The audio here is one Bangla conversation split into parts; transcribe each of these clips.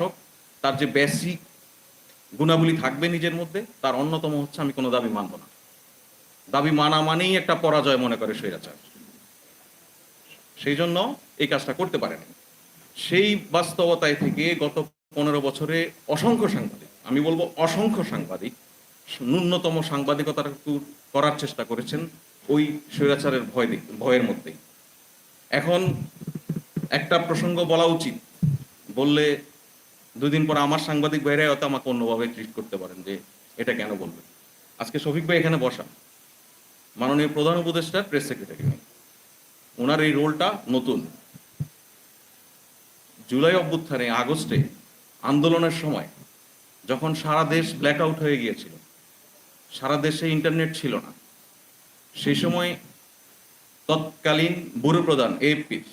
প্রকাশক তার যে বেসিক গুণাবলী থাকবে নিজের মধ্যে, তার অন্যতম হচ্ছে আমি কোনো দাবি মানব না। দাবি মানা মানেই একটা পরাজয় মনে করে স্বৈরাচার। সেই জন্য এই কাজটা করতে পারেনি। সেই বাস্তবতায় থেকে গত পনেরো বছরে অসংখ্য সাংবাদিক, আমি বলব অসংখ্য সাংবাদিক, ন্যূনতম সাংবাদিকতার করার চেষ্টা করেছেন ওই স্বৈরাচারের ভয় ভয়ের মধ্যেই। এখন একটা প্রসঙ্গ বলা উচিত। বললে দুদিন পর আমার সাংবাদিক ভাইরাই হয়তো আমাকে অন্যভাবে ট্রিট করতে পারেন যে এটা কেন বলবেন। আজকে শফিক ভাই এখানে বসা। মাননীয় প্রধান উপদেষ্টার প্রেস সেক্রেটারি ওনার এই রোলটা নতুন। জুলাই অভ্যুত্থানে, আগস্টে আন্দোলনের সময় যখন সারা দেশ ব্ল্যাক আউট হয়ে গিয়েছিল, সারা দেশে ইন্টারনেট ছিল না, সেই সময় তৎকালীন ব্যুরো প্রধান এপির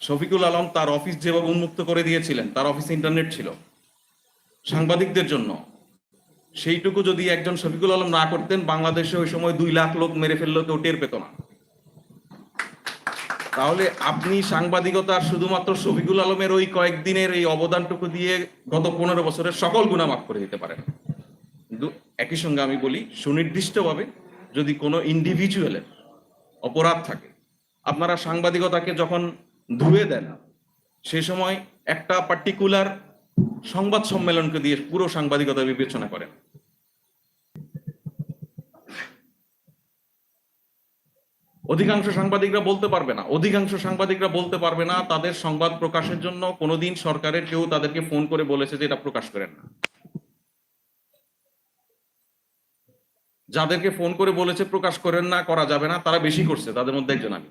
শফিকুল আলম তার অফিস যেভাবে উন্মুক্ত করে দিয়েছিলেন, তার অফিসে ইন্টারনেট ছিল। সাংবাদিকদের জন্য। সেইটুকু যদি একজন শফিকুল আলম না করতেন, বাংলাদেশে ওই সময় দুই লাখ লোক মেরে ফেললেও কেউ টের পেত না। তাহলে আপনি সাংবাদিকতার শুধুমাত্র শফিকুল আলমের ওই কয়েকদিনের এই অবদানটুকু দিয়ে গত পনেরো বছরের সকল গুণা মাফ করে দিতে পারেন। কিন্তু একই সঙ্গে আমি বলি, সুনির্দিষ্টভাবে যদি কোনো ইন্ডিভিজুয়ালের অপরাধ থাকে, আপনারা সাংবাদিকতাকে যখন ধুয়ে দেন সে সময় একটা পার্টিকুলার সংবাদ সম্মেলনকে দিয়ে পুরো সাংবাদিকতা বিবেচনা করেন অধিকাংশ সাংবাদিকরা বলতে পারবে না। অধিকাংশ সাংবাদিকরা বলতে পারবে না, তাদের সংবাদ প্রকাশের জন্য কোনোদিন সরকারের কেউ তাদেরকে ফোন করে বলেছে যে এটা প্রকাশ করেন না। যাদেরকে ফোন করে বলেছে প্রকাশ করেন না, করা যাবে না, তারা বেশি করছে, তাদের মধ্যে একজন আমি।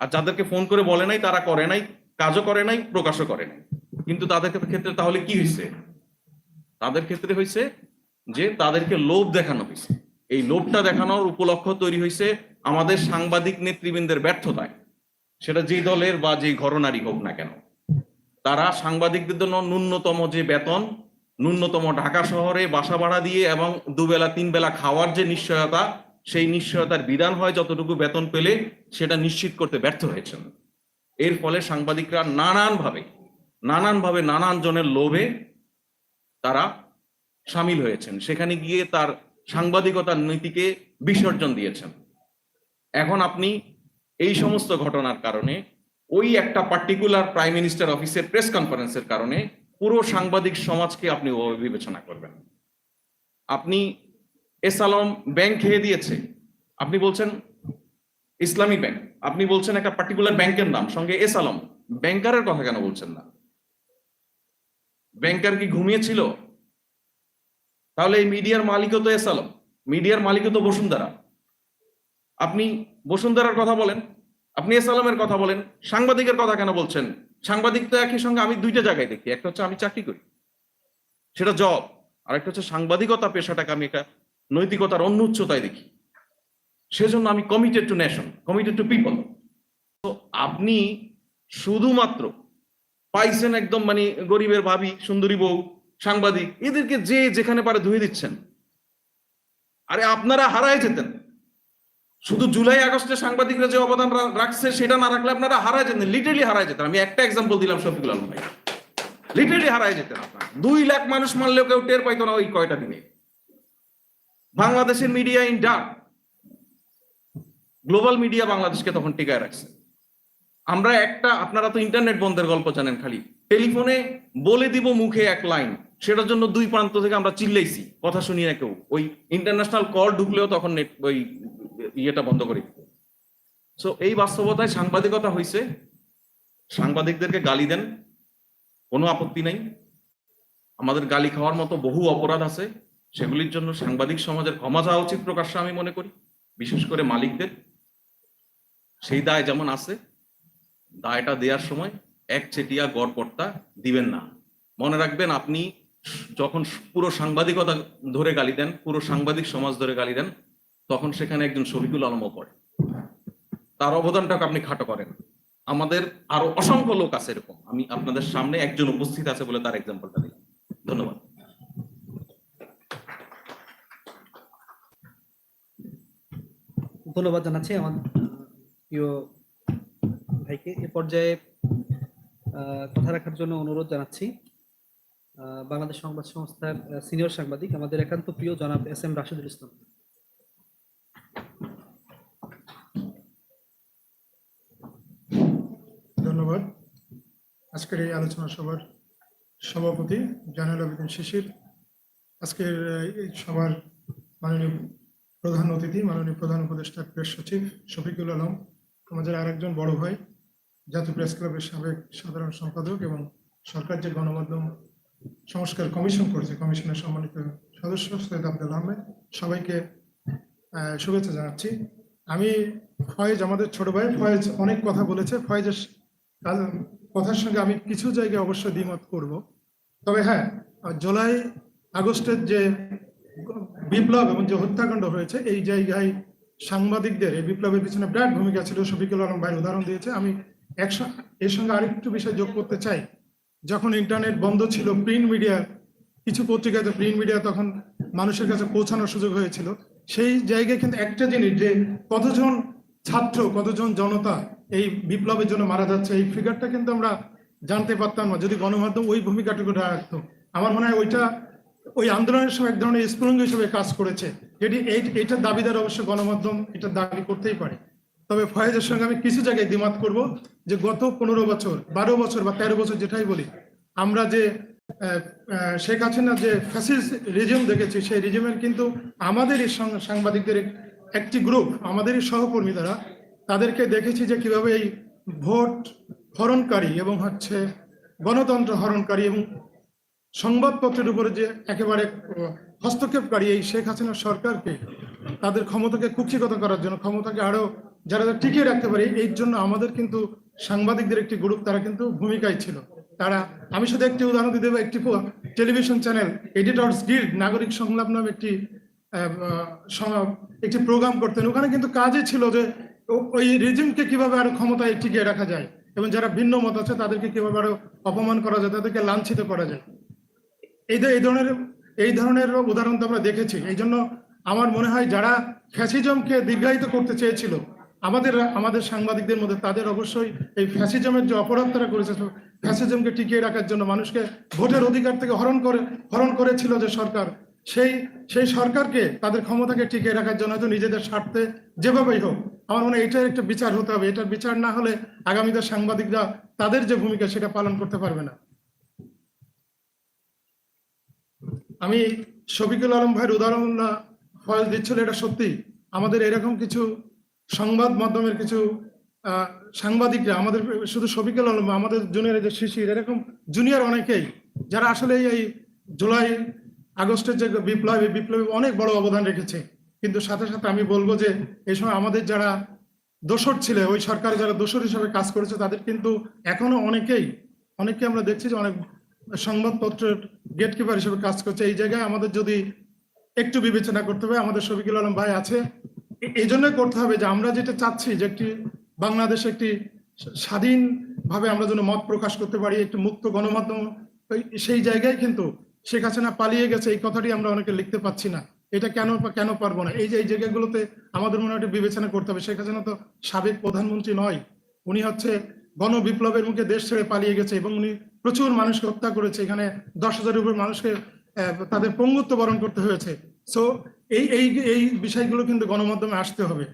আর যাদেরকে ফোন করে বলে নাই, তারা করে নাই, কাজও করে নাই, প্রকাশও করে নাই। কিন্তু তাদের ক্ষেত্রে তাহলে কি হয়েছে তাদের ক্ষেত্রে হয়েছে যে তাদেরকে লোভ দেখানো হয়েছে এই লোভটা দেখানোর উপলক্ষ তৈরি হয়েছে আমাদের সাংবাদিক নেতৃবৃন্দের ব্যর্থতায়। সেটা যেই দলের বা যেই ঘরনারই হোক না কেন। তারা সাংবাদিকদের জন্য ন্যূনতম যে বেতন, ন্যূনতম ঢাকা শহরে বাসা ভাড়া দিয়ে এবং দুবেলা তিন বেলা খাওয়ার যে নিশ্চয়তা সেই নিশ্চয়তার বিধান হয়, যতটুকু বেতন পেলে সেটা নিশ্চিত করতে ব্যর্থ হয়েছেন। এর ফলে সাংবাদিকরা নানানভাবে নানানভাবে নানান জনের লোভে তারা সামিল হয়েছেন। সেখানে গিয়ে তার সাংবাদিকতার নীতিকে বিসর্জন দিয়েছেন। এখন আপনি এই সমস্ত ঘটনার কারণে, ওই একটা পার্টিকুলার প্রাইম মিনিস্টার অফিসের প্রেস কনফারেন্সের কারণে পুরো সাংবাদিক সমাজকে আপনি ওভাবে বিবেচনা করবেন। আপনি এস আলম ব্যাংক খেয়ে দিয়েছে। আপনি বলছেন ইসলামী ব্যাংক আপনি বলছেন একটা পার্টিকুলার ব্যাংকের নাম, সঙ্গে এস আলম ব্যাংকারের কথা কেন বলছেন না? ব্যাংকার কি ঘুমিয়েছিল? তাহলে এই মিডিয়ার মালিকও তো এস আলম মিডিয়ার মালিকও তো বসুন্ধরা। আপনি বসুন্ধরার কথা বলেন, আপনি এস আলমের কথা বলেন, সাংবাদিকের কথা কেন বলছেন? সাংবাদিক তো একই সঙ্গে, আমি দুইটা জায়গায় দেখি। একটা হচ্ছে আমি চাকরি করি, সেটা জব আর একটা হচ্ছে সাংবাদিকতা পেশাটাকে আমি একটা নৈতিকতার অন্য উচ্চতায় দেখি। সেজন্য আমি committed to nation committed to people তো আপনি শুধুমাত্র পাইছেন একদম মানে গরিবের ভাবি, সুন্দরী বউ, সাংবাদিক, এদেরকে যে যেখানে পারে ধুয়ে দিচ্ছেন। আরে আপনারা হারায় যেতেন। শুধু জুলাই, আগস্টে সাংবাদিকরা যে অবদান রাখছে, সেটা না রাখলে আপনারা হারায় যেতেন লিটারলি হারায় যেতেন। আমি একটা এক্সাম্পল দিলাম শফিকুল আলম ভাই। লিটারলি হারায় যেতেন আপনারা। দুই লাখ মানুষ মারলেও কেউ টের পাইতো না ওই কয়টা দিনে। বাংলাদেশের media in dark global media বাংলাদেশকে তখন টিকায় রাখছে। আমরা একটা, আপনারা তো ইন্টারনেট বন্ধের গল্প জানেন খালি। টেলিফোনে বলে দিব মুখে এক লাইন সেটার জন্য দুই প্রান্ত থেকে আমরা চিল্লাইছি, কথা শুনি না কেউ। ওই ইন্টারন্যাশনাল কল ঢুকলেও তখন নেট ওই ইয়েটা বন্ধ করে। সো এই বাস্তবতায় সাংবাদিকতা হয়েছে সাংবাদিকদেরকে গালি দেন, কোনো আপত্তি নাই। আমাদের গালি খাওয়ার মতো বহু অপরাধ আছে। সেগুলির জন্য সাংবাদিক সমাজের ক্ষমা চাওয়া উচিত প্রকাশ্যে আমি মনে করি, বিশেষ করে মালিকদের। সেই দায় যেমন আছে, দায়টা দেওয়ার সময় এক চেটিয়া গড়পড়তা দিবেন না। মনে রাখবেন আপনি যখন পুরো সাংবাদিকতা ধরে গালি দেন, পুরো সাংবাদিক সমাজ ধরে গালি দেন, তখন সেখানে একজন শফিকুল আলমও পড়ে। তার অবদানটাকে আপনি খাটো করেন। আমাদের আরও অসংখ্য লোক আছে এরকম। আমি আপনাদের সামনে একজন উপস্থিত আছে বলে তার এক্সাম্পলটা দিলাম। ধন্যবাদ। ধন্যবাদ জানাচ্ছি আমার প্রিয় ভাইকে। এ পর্যায়ে কথা রাখার জন্য অনুরোধ জানাচ্ছি বাংলাদেশ সংবাদ সংস্থার সিনিয়র সাংবাদিক, আমাদের একান্ত প্রিয় জনাব এস এম রাশিদুল ইসলাম। ধন্যবাদ। আজকের এই আলোচনা সভার সভাপতি জানাল আবেদিন শিশির। আজকের এই সভার মাননীয় প্রধান অতিথি, মাননীয় প্রধান উপদেষ্টা, প্রেস সচিব শফিকুল আলম আমাদের আরেকজন বড় ভাই, জাতীয় প্রেস ক্লাবের সাবেক সাধারণ সম্পাদক এবং সরকার যে গণমাধ্যম সংস্কার কমিশন করেছে, কমিশনের সম্মানিত সদস্য সৈয়দ আব্দুল আহমেদ, সবাইকে শুভেচ্ছা জানাচ্ছি। আমি ফয়েজ, আমাদের ছোট ভাই ফয়েজ অনেক কথা বলেছে। ফয়েজের কথার সঙ্গে আমি কিছু জায়গায় অবশ্যই দ্বিমত করব। তবে হ্যাঁ জুলাই, আগস্টের যে বিপ্লব এবং যে হত্যাকাণ্ড হয়েছে, এই জায়গায় সাংবাদিকদের এই বিপ্লবের পিছনে বিরাট ভূমিকা ছিল। শফিকুল আলম ভাই উদাহরণ দিয়েছে। আমি একশো, এর সঙ্গে আরেকটু বিষয় যোগ করতে চাই। যখন ইন্টারনেট বন্ধ ছিল প্রিন্ট মিডিয়া কিছু পত্রিকাতে প্রিন্ট মিডিয়া তখন মানুষের কাছে পৌঁছানোর সুযোগ হয়েছিল। সেই জায়গায় কিন্তু একটা জিনিস যে কতজন ছাত্র, কতজন জনতা এই বিপ্লবের জন্য মারা যাচ্ছে, এই ফিগারটা কিন্তু আমরা জানতে পারতাম না। যদি গণমাধ্যম ওই ভূমিকাটুকু রাখতো, আমার মনে হয় ওইটা ওই আন্দোলনের সময় এক ধরনের স্প্রঙ্গ হিসেবে কাজ করেছে। যেটি এই- এইটার দাবিদার অবশ্য গণমাধ্যম এটা দাবি করতেই পারে। তবে ফয়েজের সঙ্গে আমি কিছু জায়গায় দ্বিমত করব যে গত পনেরো বছর, বারো বছর বা তেরো বছর যেটাই বলি, আমরা যে শেখ হাসিনা যে ফ্যাসিস্ট রিজিম দেখেছি, সেই রিজিমের কিন্তু আমাদেরই সাং- সাংবাদিকদের একটি গ্রুপ আমাদেরই সহকর্মী দ্বারা তাদেরকে দেখেছি যে কীভাবে এই ভোট হরণকারী এবং হচ্ছে গণতন্ত্র হরণকারী এবং সংবাদপত্রের উপরে যে একেবারে হস্তক্ষেপকারী এই শেখ হাসিনা সরকারকে, তাদের ক্ষমতাকে কুক্ষিগত করার জন্য, ক্ষমতাকে আরও যারা টিকিয়ে রাখতে পারে এই জন্য আমাদের কিন্তু সাংবাদিকদের একটি গ্রুপ, তারা কিন্তু ভূমিকায় ছিল। তারা, আমি শুধু একটি উদাহরণ দিতে দেবো, একটি টেলিভিশন চ্যানেল এডিটর্স গিল্ড নাগরিক সংলাপ নামে একটি একটি প্রোগ্রাম করতেন। ওখানে কিন্তু কাজই ছিল যে ওই রেজিমকে কীভাবে আরও ক্ষমতায় টিকিয়ে রাখা যায়, এবং যারা ভিন্ন মত আছে, তাদেরকে কীভাবে আরও অপমান করা যায়, তাদেরকে লাঞ্ছিত করা যায়। এই এই ধরনের এই ধরনের উদাহরণ তো আমরা দেখেছি। এই জন্য আমার মনে হয় যারা ফ্যাসিজমকে দীর্ঘায়িত করতে চেয়েছিল, আমাদের আমাদের সাংবাদিকদের মধ্যে তাদের অবশ্যই এই ফ্যাসিজমের যে অপরাধ তারা করেছে, ফ্যাসিজমকে টিকিয়ে রাখার জন্য মানুষকে ভোটের অধিকার থেকে হরণ করে, হরণ করেছিল যে সরকার, সেই সেই সরকারকে তাদের ক্ষমতাকে টিকিয়ে রাখার জন্য হয়তো নিজেদের স্বার্থে যেভাবেই হোক, আমার মনে হয় এটার একটা বিচার হতে হবে। এটার বিচার না হলে আগামীতে সাংবাদিকরা তাদের যে ভূমিকা সেটা পালন করতে পারবে না। আমি শফিকুল আলম ভাইয়ের উদাহরণ না ফয়েজ দিচ্ছিল, এটা সত্যি। আমাদের এরকম কিছু সংবাদ মাধ্যমের কিছু সাংবাদিকরা, আমাদের শুধু শফিকুল আলম, আমাদের জুনিয়র যে শিশির, এরকম জুনিয়র অনেকেই, যারা আসলে এই জুলাই, আগস্টের যে বিপ্লব, বিপ্লবে অনেক বড় অবদান রেখেছে। কিন্তু সাথে সাথে আমি বলব যে, এই সময় আমাদের যারা দোসর ছিল, ওই সরকারে যারা দোসর হিসাবে কাজ করেছে, তাদের কিন্তু এখনও অনেকেই, অনেককে আমরা দেখছি যে অনেক সংবাদপত্রের গেটকিপার হিসেবে কাজ করছে। এই জায়গায় আমাদের যদি একটু বিবেচনা করতে হবে আমাদের শফিকুল আলম ভাই আছে। এই জন্যই করতে হবে যে আমরা যেটা চাচ্ছি যে একটি বাংলাদেশ একটি স্বাধীন ভাবে আমরা যেন মত প্রকাশ করতে পারি, একটি মুক্ত গণমাধ্যম সেই জায়গায় কিন্তু শেখ হাসিনা পালিয়ে গেছে, এই কথাটি আমরা অনেকে লিখতে পাচ্ছি না। এটা কেন কেন পারব না? এই যে, এই জায়গাগুলোতে আমাদের মনে হয় বিবেচনা করতে হবে। শেখ হাসিনা তো সাবেক প্রধানমন্ত্রী নয়, উনি হচ্ছে গণ বিপ্লবের মুখে দেশ ছেড়ে পালিয়ে গেছে এবং উনি প্রচুর মানুষকে হত্যা করেছে, এখানে দশ হাজারের উপর মানুষকে তাদের পঙ্গুত্ব বরণ করতে হয়েছে। সো এই এই এই বিষয়গুলো কিন্তু গণমাধ্যমে আসতে হবে।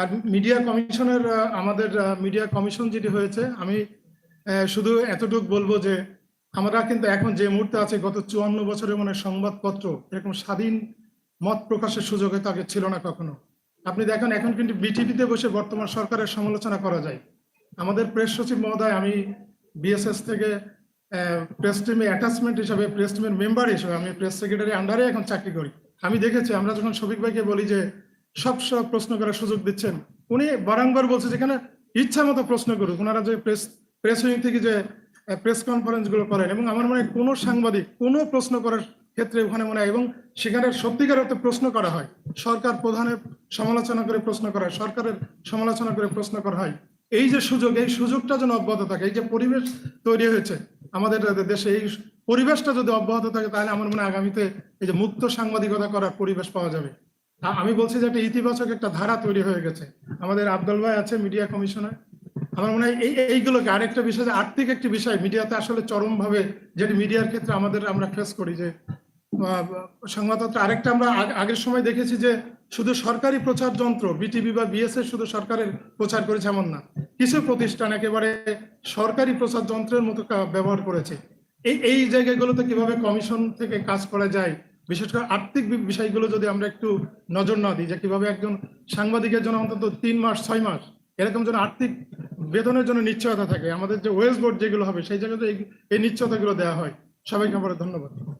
আর মিডিয়া কমিশনের আমাদের মিডিয়া কমিশন যেটি হয়েছে, আমি শুধু এতটুকু বলব যে, আমরা কিন্তু এখন যে মুহূর্তে আছে, গত চুয়ান্ন বছরের মানে সংবাদপত্র, এরকম স্বাধীন মত প্রকাশের সুযোগ আগে ছিল না কখনো। আপনি দেখেন, এখন কিন্তু বিটিভিতে বসে বর্তমান সরকারের সমালোচনা করা যায়। আমাদের প্রেস সচিব মহোদয়, আমি বিএসএস থেকে প্রেস টিমে অ্যাটাচমেন্ট হিসাবে প্রেস টিমের মেম্বার হিসেবে আমি প্রেস সেক্রেটারি আন্ডারে এখন চাকরি করি। আমি দেখেছি, আমরা যখন শফিক ভাইকে বলি যে, সব সব প্রশ্ন করার সুযোগ দিচ্ছেন, উনি বারংবার বলছে যেখানে ইচ্ছা মতো প্রশ্ন করুক। ওনারা যে প্রেস প্রেস উইং থেকে যে প্রেস কনফারেন্সগুলো করেন এবং আমার মনে হয় কোনো সাংবাদিক কোনো প্রশ্ন করার ক্ষেত্রে ওখানে মনে হয়, এবং সেখানে সত্যিকার অর্থে প্রশ্ন করা হয়। সরকার প্রধানের সমালোচনা করে প্রশ্ন করা হয় সরকারের সমালোচনা করে প্রশ্ন করা হয়। এই যে সুযোগ, এই সুযোগটা যেন অব্যাহত থাকে, এই যে পরিবেশ তৈরি হয়েছে আমাদের দেশে, এই পরিবেশটা যদি অব্যাহত থাকে, তাহলে আমার মনে আগামীতে এই যে মুক্ত সাংবাদিকতা করার পরিবেশ পাওয়া যাবে। আমি বলছি যে একটা ইতিবাচক একটা ধারা তৈরি হয়ে গেছে। আমাদের আব্দুল ভাই আছে, মিডিয়া কমিশনার। আমার মনে হয় এই, এইগুলোকে আরেকটা বিষয়, যে আর্থিক একটি বিষয়, মিডিয়াতে আসলে চরমভাবে, যেটি মিডিয়ার ক্ষেত্রে আমাদের আমরা ফেস করি যে সংবাদপত্র আরেকটা আমরা আগের সময় দেখেছি যে শুধু সরকারি প্রচার যন্ত্র বিটিভি বা বিএসএস শুধু সরকারের প্রচার করেছে এমন না, কিছু প্রতিষ্ঠান একেবারে সরকারি প্রচার যন্ত্রের মতো ব্যবহার করেছে। এই এই জায়গাগুলোতে কীভাবে কমিশন থেকে কাজ করা যায়, বিশেষ করে আর্থিক বিষয়গুলো যদি আমরা একটু নজর না দিই, যে কীভাবে একজন সাংবাদিকের জন্য অন্তত তিন মাস, ছয় মাস, এরকম যেন আর্থিক বেতনের জন্য নিশ্চয়তা থাকে, আমাদের যে ওয়েস্ট বোর্ড যেগুলো হবে, সেই জায়গাতে এই- এই নিশ্চয়তাগুলো দেওয়া হয়। সবাইকে আমার ধন্যবাদ।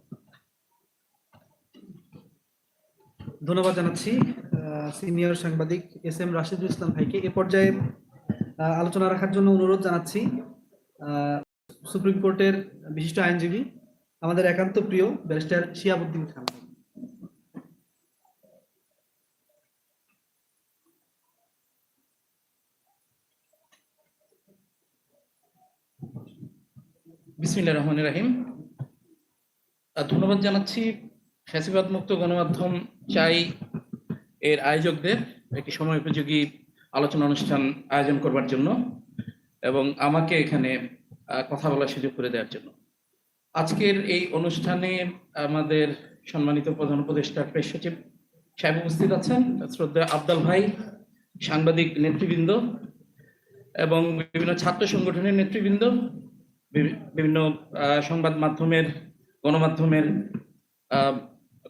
ধন্যবাদ জানাচ্ছি সিনিয়র সাংবাদিক এস এম রাশিদুল ইসলাম ভাইকে। এ পর্যায়ে আলোচনা রাখার জন্য অনুরোধ জানাচ্ছি সুপ্রিম কোর্টের বিশিষ্ট আইনজীবী, আমাদের একান্ত প্রিয় ব্যারিস্টার শিয়াবুদ্দিন খান। বিসমিল্লাহ রহমান রাহিম। ধন্যবাদ জানাচ্ছি ফ্যাসিবাদ মুক্ত গণমাধ্যম চাই এর আয়োজকদের একটি সময় উপযোগী আলোচনা অনুষ্ঠান আয়োজন করবার জন্য এবং আমাকে এখানে কথা বলার সুযোগ করে দেওয়ার জন্য। আজকের এই অনুষ্ঠানে আমাদের সম্মানিত প্রধান উপদেষ্টা প্রেস সচিব সাহেব উপস্থিত আছেন, শ্রদ্ধা আবদাল ভাই, সাংবাদিক নেতৃবৃন্দ এবং বিভিন্ন ছাত্র সংগঠনের নেতৃবৃন্দ বিভিন্ন সংবাদ মাধ্যমের, গণমাধ্যমের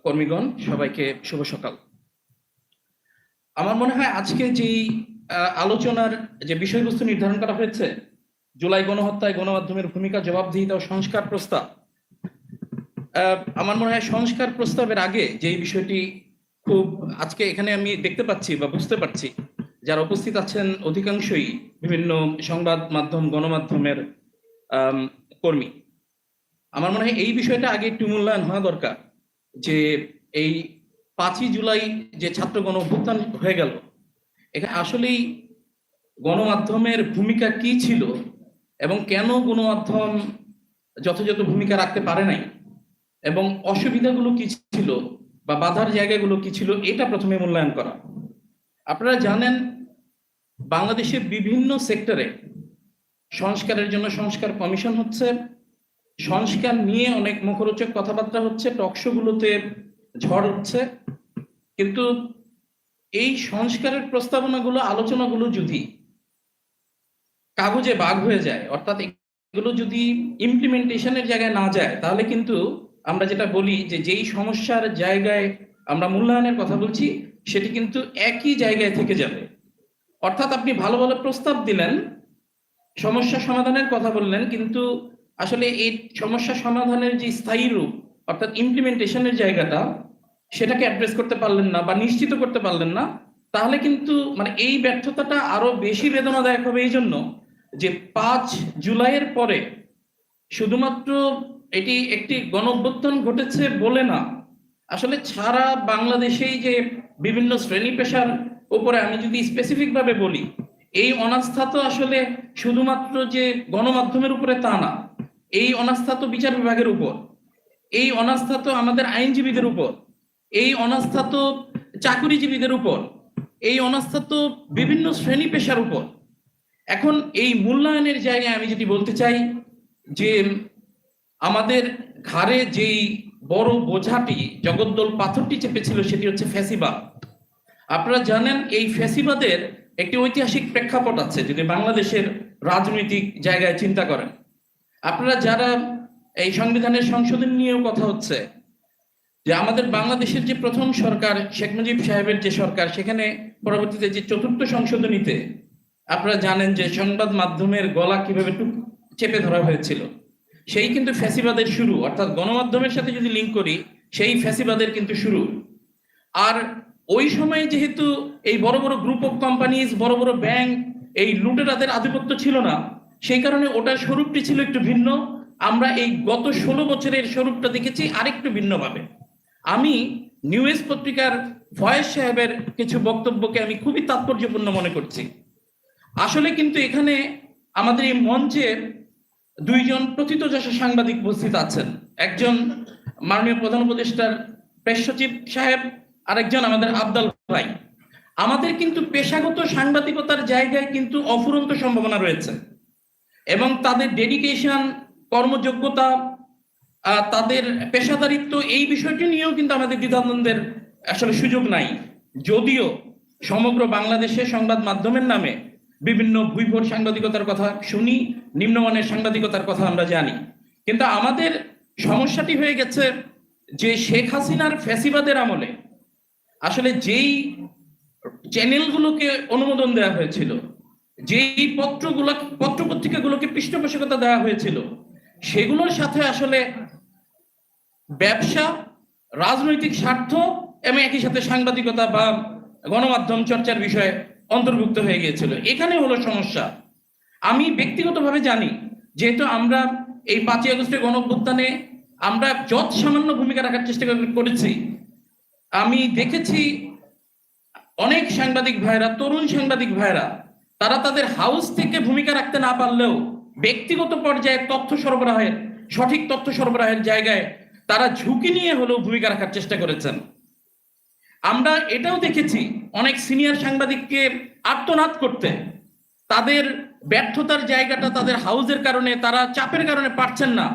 কর্মীগণ, সবাইকে শুভ সকাল। আমার মনে হয় আজকে যেই আলোচনার যে বিষয়বস্তু নির্ধারণ করা হয়েছে, জুলাই গণহত্যায় গণমাধ্যমের ভূমিকা, জবাবদিহিতা ও সংস্কার প্রস্তাব আমার মনে হয় সংস্কার প্রস্তাবের আগে যেই বিষয়টি খুব আজকে এখানে আমি দেখতে পাচ্ছি বা বুঝতে পারছি, যারা উপস্থিত আছেন অধিকাংশই বিভিন্ন সংবাদ মাধ্যম, গণমাধ্যমের কর্মী। আমার মনে হয় এই বিষয়টা আগে একটু মূল্যায়ন হওয়া দরকার। যে এই পাঁচই জুলাই যে ছাত্র গণ অভ্যুত্থান হয়ে গেল, এখানে আসলেই গণমাধ্যমের ভূমিকা কি ছিল এবং কেন গণমাধ্যম যথাযথ ভূমিকা রাখতে পারে নাই এবং অসুবিধাগুলো কি ছিল বা বাধার জায়গাগুলো কি ছিল, এটা প্রথমে মূল্যায়ন করা। আপনারা জানেন, বাংলাদেশের বিভিন্ন সেক্টরে সংস্কারের জন্য সংস্কার কমিশন হচ্ছে সংস্কার নিয়ে অনেক মুখরোচক কথাবার্তা হচ্ছে টকশোগুলোতে ঝড় হচ্ছে কিন্তু এই সংস্কারের প্রস্তাবনাগুলো, আলোচনাগুলো যদি কাগজে বাঘ হয়ে যায়, অর্থাৎ এগুলো যদি ইমপ্লিমেন্টেশনের জায়গায় না যায়, তাহলে কিন্তু আমরা যেটা বলি যে যেই সমস্যার জায়গায় আমরা মূল্যায়নের কথা বলছি, সেটি কিন্তু একই জায়গায় থেকে যাবে। অর্থাৎ আপনি ভালো ভালো প্রস্তাব দিলেন, সমস্যা সমাধানের কথা বললেন, কিন্তু আসলে এই সমস্যা সমাধানের যে স্থায়ী রূপ, অর্থাৎ ইমপ্লিমেন্টেশনের জায়গাটা, সেটাকে অ্যাড্রেস করতে পারলেন না বা নিশ্চিত করতে পারলেন না, তাহলে কিন্তু মানে এই ব্যর্থতাটা আরও বেশি বেদনাদায়ক হবে এই জন্য যে পাঁচ জুলাইয়ের পরে শুধুমাত্র এটি একটি গণঅভ্যুত্থান ঘটেছে বলে না, আসলে ছাড়া বাংলাদেশেই যে বিভিন্ন শ্রেণি পেশার উপরে আমি যদি স্পেসিফিক ভাবে বলি, এই অনাস্থা তো আসলে শুধুমাত্র যে গণমাধ্যমের উপরে তা না এই অনাস্থা তো বিচার বিভাগের উপর, এই অনাস্থা তো আমাদের আইনজীবীদের উপর, এই অনাস্থা তো চাকুরিজীবীদের উপর, এই অনাস্থা তো বিভিন্ন শ্রেণি পেশার উপর। এখন এই মূল্যায়নের জায়গায় আমি যদি বলতে চাই যে আমাদের ঘাড়ে যেই বড় বোঝাটি, জগদ্দল পাথরটি চেপেছিল, সেটি হচ্ছে ফ্যাসিবাদ। আপনারা জানেন এই ফ্যাসিবাদের একটি ঐতিহাসিক প্রেক্ষাপট আছে, যদি বাংলাদেশের রাজনৈতিক জায়গায় চিন্তা করেন। আপনারা যারা এই সংবিধানের সংশোধন নিয়েও কথা হচ্ছে, যে আমাদের বাংলাদেশের যে প্রথম সরকার, শেখ মুজিব সাহেবের যে সরকার, সেখানে পরবর্তীতে যে চতুর্থ সংশোধনীতে আপনারা জানেন যে সংবাদ মাধ্যমের গলা কীভাবে চেপে ধরা হয়েছিল। সেই কিন্তু ফ্যাসিবাদের শুরু, অর্থাৎ গণমাধ্যমের সাথে যদি লিঙ্ক করি, সেই ফ্যাসিবাদের কিন্তু শুরু। আর ওই সময়ে যেহেতু এই বড় বড় গ্রুপ অফ কোম্পানিজ বড় বড় ব্যাংক এই লুটেরাদের আধিপত্য ছিল না সেই কারণে ওটার স্বরূপটি ছিল একটু ভিন্ন। আমরা এই গত ষোলো বছরের স্বরূপটা দেখেছি আরেকটু ভিন্নভাবে। আমি নিউজ পত্রিকার ফয়েজ সাহেবের কিছু বক্তব্যকে আমি খুবই তাৎপর্যপূর্ণ মনে করছি। আসলে কিন্তু এখানে আমাদের এই মঞ্চে দুইজন প্রথিতযশা সাংবাদিক উপস্থিত আছেন। একজন মাননীয় প্রধান উপদেষ্টার প্রেস সচিব সাহেব, আরেকজন আমাদের আবদাল ভাই। আমাদের কিন্তু পেশাগত সাংবাদিকতার জায়গায় কিন্তু অফুরন্ত সম্ভাবনা রয়েছে। এবং তাদের ডেডিকেশন কর্মযোগ্যতা তাদের পেশাদারিত্ব এই বিষয়টি নিয়েও কিন্তু আমাদের দ্বিধাদ্বন্দ্বের আসলে সুযোগ নাই। যদিও সমগ্র বাংলাদেশে সংবাদ মাধ্যমের নামে বিভিন্ন ভুইভোর সাংবাদিকতার কথা শুনি, নিম্নমানের সাংবাদিকতার কথা আমরা জানি। কিন্তু আমাদের সমস্যাটি হয়ে গেছে যে শেখ হাসিনার ফ্যাসিবাদের আমলে আসলে যেই চ্যানেলগুলোকে অনুমোদন দেওয়া হয়েছিল যেই পত্রগুলো পত্র পত্রিকাগুলোকে পৃষ্ঠপোষকতা দেওয়া হয়েছিল, সেগুলোর সাথে আসলে ব্যবসা, রাজনৈতিক স্বার্থ এবং একই সাথে সাংবাদিকতা বা গণমাধ্যম চর্চার বিষয়ে অন্তর্ভুক্ত হয়ে গিয়েছিল। এখানে হলো সমস্যা। আমি ব্যক্তিগতভাবে জানি, যেহেতু আমরা এই পাঁচই আগস্টের গণঅভ্যুত্থানে আমরা যত সামান্য ভূমিকা রাখার চেষ্টা করেছি, আমি দেখেছি অনেক সাংবাদিক ভাইরা তরুণ সাংবাদিক ভাইরা তারা তাদের হাউস থেকে ভূমিকা রাখতে না পারলেও ব্যক্তিগত পর্যায়ে তথ্য সরবরাহের, সঠিক তথ্য সরবরাহের জায়গায় তারা ঝুঁকি নিয়ে হলেও ভূমিকা রাখার চেষ্টা করেছেন। আমরা এটাও দেখেছি, অনেক সিনিয়র সাংবাদিককে আত্মনাদ করতে তাদের ব্যর্থতার জায়গাটা তাদের হাউজের কারণে, তারা চাপের কারণে পারছেন না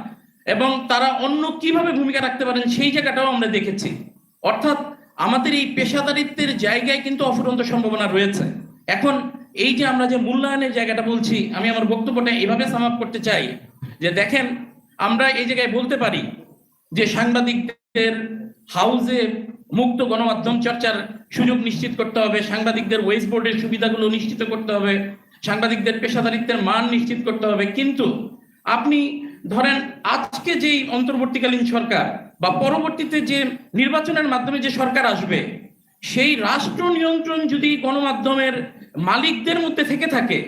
এবং তারা অন্য কীভাবে ভূমিকা রাখতে পারেন সেই জায়গাটাও আমরা দেখেছি। অর্থাৎ আমাদের এই পেশাদারিত্বের জায়গায় কিন্তু অফুরন্ত সম্ভাবনা রয়েছে। এখন এই যে আমরা যে মূল্যায়নের জায়গাটা বলছি, আমি আমার বক্তব্যটা এভাবে সামাপ করতে চাই যে দেখেন, আমরা এই জায়গায় বলতে পারি যে সাংবাদিকদের হাউজে মুক্ত গণমাধ্যম চর্চার সুযোগ নিশ্চিত করতে হবে, সাংবাদিকদের ওয়েস বোর্ডের সুবিধাগুলো নিশ্চিত করতে হবে, সাংবাদিকদের পেশাদারিত্বের মান নিশ্চিত করতে হবে। কিন্তু আপনি ধরেন, আজকে যেই অন্তর্বর্তীকালীন সরকার বা পরবর্তীতে যে নির্বাচনের মাধ্যমে যে সরকার আসবে, সেই রাষ্ট্র নিয়ন্ত্রণ যদি গণমাধ্যমের মালিকদের মধ্যে থেকে থাকে।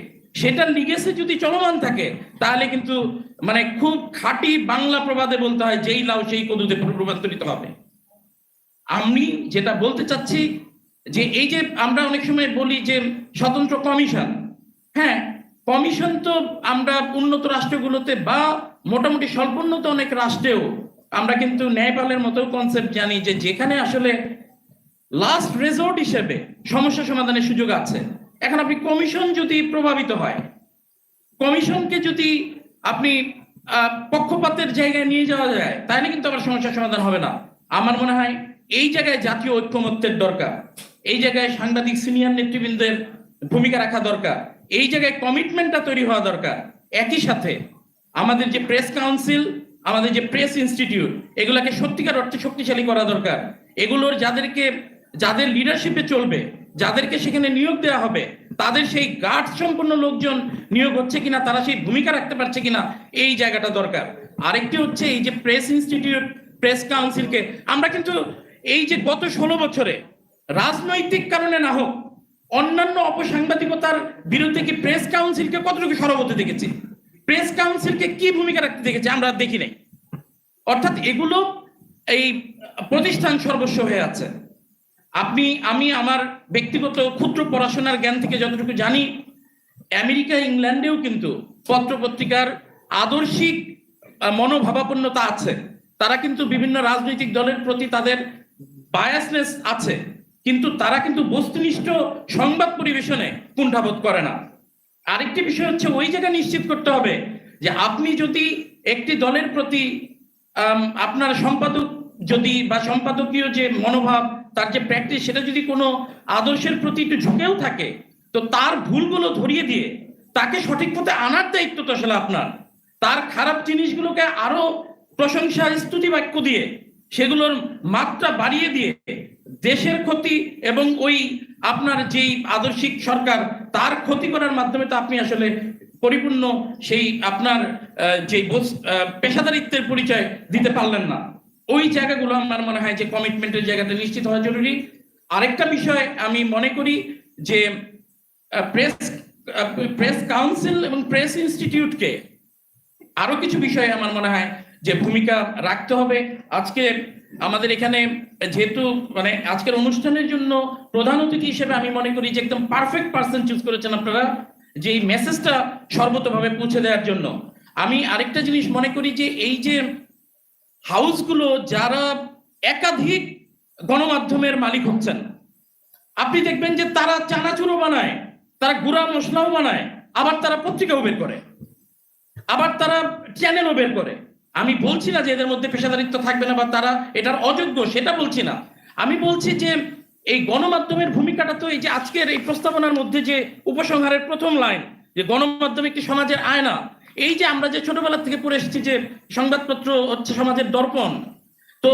সেটার লিগেসে যদি চলমান থাকে, তাহলে কিন্তু মানে খুব খাঁটি বাংলা প্রবাদে বলতে হয়, যেই লাউ সেই কদুতে রূপান্তরিত হবে। আমি যেটা বলতে চাচ্ছি, যে এই যে আমরা অনেক সময় বলি যে স্বতন্ত্র কমিশন হ্যাঁ কমিশন তো আমরা উন্নত রাষ্ট্রগুলোতে বা মোটামুটি স্বল্পোন্নত অনেক রাষ্ট্রেও আমরা কিন্তু ন্যায়পালের মতো কনসেপ্ট জানি যে যেখানে আসলে লাস্ট রেজর্ট হিসেবে সমস্যা সমাধানের সুযোগ আছে। এখন আপনি কমিশন যদি প্রভাবিত হয়, কমিশনকে যদি আপনি পক্ষপাতের জায়গায় নিয়ে যাওয়া যায়, তাহলে কিন্তু আবার সমস্যার সমাধান হবে না। আমার মনে হয় এই জায়গায় জাতীয় ঐক্যমত্যের দরকার, এই জায়গায় সাংবাদিক সিনিয়র নেতৃবৃন্দের ভূমিকা রাখা দরকার, এই জায়গায় কমিটমেন্টটা তৈরি হওয়া দরকার। একই সাথে আমাদের যে প্রেস কাউন্সিল আমাদের যে প্রেস ইনস্টিটিউট এগুলাকে সত্যিকার অর্থে শক্তিশালী করা দরকার। এগুলোর যাদেরকে, যাদের লিডারশিপে চলবে যাদেরকে সেখানে নিয়োগ দেওয়া হবে, তাদের সেই গার্ড সম্পন্ন লোকজন নিয়োগ হচ্ছে কিনা, তারা সেই ভূমিকা রাখতে পারছে কিনা, এই জায়গাটা দরকার। আরেকটি হচ্ছে এই যে প্রেস ইনস্টিটিউট, প্রেস কাউন্সিলকে, আমরা কিন্তু এই যে গত ষোলো বছরে রাজনৈতিক কারণে না হোক, অন্যান্য অপসাংবাদিকতার বিরুদ্ধে কি প্রেস কাউন্সিলকে কতটুকু সরব হতে দেখেছি? প্রেস কাউন্সিলকে কি ভূমিকা রাখতে দেখেছি আমরা দেখি নাই। অর্থাৎ এগুলো এই প্রতিষ্ঠান সর্বস্ব হয়ে আছে। আপনি, আমি আমার ব্যক্তিগত ক্ষুদ্র পড়াশোনার জ্ঞান থেকে যতটুকু জানি, আমেরিকা, ইংল্যান্ডেও কিন্তু পত্র পত্রিকার আদর্শিক মনোভাবাপন্নতা আছে। তারা কিন্তু বিভিন্ন রাজনৈতিক দলের প্রতি তাদের বায়াসনেস আছে। কিন্তু তারা কিন্তু বস্তুনিষ্ঠ সংবাদ পরিবেশনে কুণ্ঠাবোধ করে না। আরেকটি বিষয় হচ্ছে, ওই জায়গা নিশ্চিত করতে হবে যে আপনি যদি একটি দলের প্রতি আপনার সম্পাদক যদি বা সম্পাদকীয় যে মনোভাব, তার যে প্র্যাকটিস সেটা যদি কোনো আদর্শের প্রতি একটু ঝুঁকেও থাকে, তো তার ভুলগুলো ধরিয়ে দিয়ে তাকে সঠিক পথে আনার দায়িত্ব তো আসলে আপনার। তার খারাপ জিনিসগুলোকে আরও প্রশংসা, স্তুতি বাক্য দিয়ে সেগুলোর মাত্রা বাড়িয়ে দিয়ে দেশের ক্ষতি এবং ওই আপনার যেই আদর্শিক সরকার, তার ক্ষতি করার মাধ্যমে তো আপনি আসলে পরিপূর্ণ সেই আপনার যে পেশাদারিত্বের পরিচয় দিতে পারলেন না। ওই জায়গাগুলো আমার মনে হয় যে কমিটমেন্টের জায়গাটা নিশ্চিত হওয়া জরুরি। আরেকটা বিষয় আমি মনে করি যে প্রেস প্রেস কাউন্সিল এবং প্রেস ইনস্টিটিউটকে আরও কিছু বিষয়ে আমার মনে হয় যে ভূমিকা রাখতে হবে। আজকে আমাদের এখানে যেহেতু মানে আজকের অনুষ্ঠানের জন্য প্রধান অতিথি হিসেবে আমি মনে করি যে একদম পারফেক্ট পার্সন চুজ করেছেন আপনারা, যে এই মেসেজটা সর্বতভাবে পৌঁছে দেওয়ার জন্য। আমি আরেকটা জিনিস মনে করি যে এই যে হাউসগুলো যারা একাধিক গণমাধ্যমের মালিক হচ্ছেন, আপনি দেখবেন যে তারা চানাচুরও বানায়, তারা গুড়া মশলাও বানায়, আবার তারা পত্রিকাও বের করে, আবার তারা চ্যানেলও বের করে। আমি বলছি না যে এদের মধ্যে পেশাদারিত্ব থাকবে না বা তারা এটার অযোগ্য, সেটা বলছি না। আমি বলছি যে এই গণমাধ্যমের ভূমিকাটা তো এই যে আজকের এই প্রস্তাবনার মধ্যে যে উপসংহারের প্রথম লাইন যে গণমাধ্যম একটি সমাজের আয়না এই যে আমরা যে ছোটবেলা থেকে পড়ে এসেছি যে সংবাদপত্র হচ্ছে সমাজের দর্পণ, তো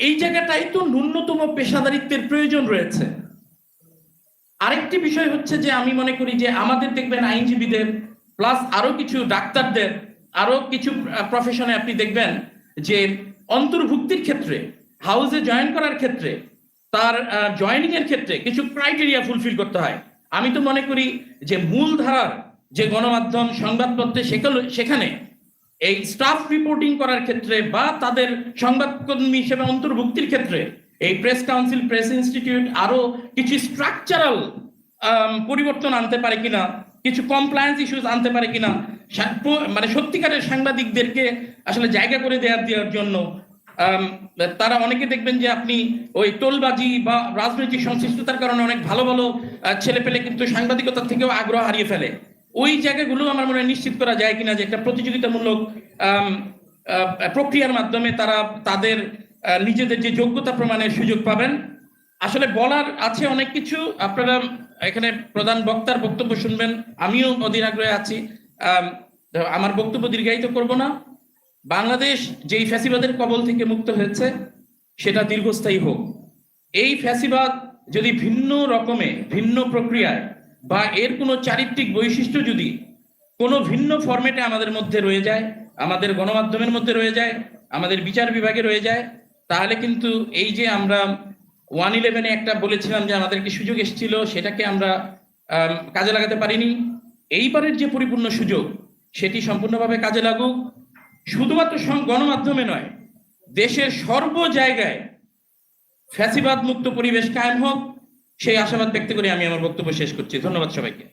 এই জায়গাটাই তো ন্যূনতম পেশাদারিত্বের প্রয়োজন রয়েছে। আরেকটি বিষয় হচ্ছে যে আমি মনে করি যে আমাদের দেখবেন আইনজীবীদের প্লাস আরও কিছু ডাক্তারদের, আরও কিছু প্রফেশনে আপনি দেখবেন যে অন্তর্ভুক্তির ক্ষেত্রে হাউসে জয়েন করার ক্ষেত্রে, তার জয়েনিং এর ক্ষেত্রে কিছু ক্রাইটেরিয়া ফুলফিল করতে হয়। আমি তো মনে করি যে মূল ধারার যে গণমাধ্যম সংবাদপত্রে সেখানে এই স্টাফ রিপোর্টিং করার ক্ষেত্রে বা তাদের সংবাদকর্মী হিসেবে অন্তর্ভুক্তির ক্ষেত্রে এই প্রেস কাউন্সিল প্রেস ইনস্টিটিউট আরও কিছু স্ট্রাকচারাল পরিবর্তন আনতে পারে কিনা, কিছু কমপ্লায়েন্স ইস্যুস আনতে পারে কিনা মানে সত্যিকারের সাংবাদিকদেরকে আসলে জায়গা করে দেওয়ার দেওয়ার জন্য তারা অনেকে দেখবেন যে আপনি ওই টোলবাজি বা রাজনৈতিক সংশ্লিষ্টতার কারণে অনেক ভালো ভালো ছেলে পেলে কিন্তু সাংবাদিকতার থেকেও আগ্রহ হারিয়ে ফেলে। ওই জায়গাগুলো আমার মনে হয় নিশ্চিত করা যায় কিনা যে একটা প্রতিযোগিতামূলক প্রক্রিয়ার মাধ্যমে তারা তাদের নিজেদের যে যোগ্যতা প্রমাণের সুযোগ পাবেন। আসলে বলার আছে অনেক কিছু। আপনারা এখানে প্রধান বক্তার বক্তব্য শুনবেন। আমিও অধীর আগ্রহে আছি। আমার বক্তব্য দীর্ঘায়িত করব না। বাংলাদেশ যেই ফ্যাসিবাদের কবল থেকে মুক্ত হয়েছে, সেটা দীর্ঘস্থায়ী হোক। এই ফ্যাসিবাদ যদি ভিন্ন রকমে, ভিন্ন প্রক্রিয়ায় বা এর কোনো চারিত্রিক বৈশিষ্ট্য যদি কোনো ভিন্ন ফরম্যাটে আমাদের মধ্যে রয়ে যায়, আমাদের গণমাধ্যমের মধ্যে রয়ে যায়, আমাদের বিচার বিভাগে রয়ে যায়, তাহলে কিন্তু এই যে আমরা ওয়ান ইলেভেনে একটা বলেছিলাম যে আমাদেরকে সুযোগ এসেছিল, সেটাকে আমরা কাজে লাগাতে পারিনি। এইবারের যে পরিপূর্ণ সুযোগ, সেটি সম্পূর্ণভাবে কাজে লাগুক। শুধুমাত্র গণমাধ্যমে নয়, দেশের সর্ব জায়গায় ফ্যাসিবাদ মুক্ত পরিবেশ কায়েম হোক সেই আশাবাদ ব্যক্ত করে আমি আমার বক্তব্য শেষ করছি। ধন্যবাদ সবাইকে।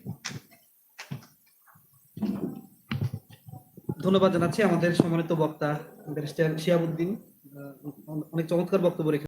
ধন্যবাদ জানাচ্ছি আমাদের সম্মানিত বক্তা ব্যারিস্টার শিয়াবুদ্দিন। অনেক চমৎকার বক্তব্য রেখে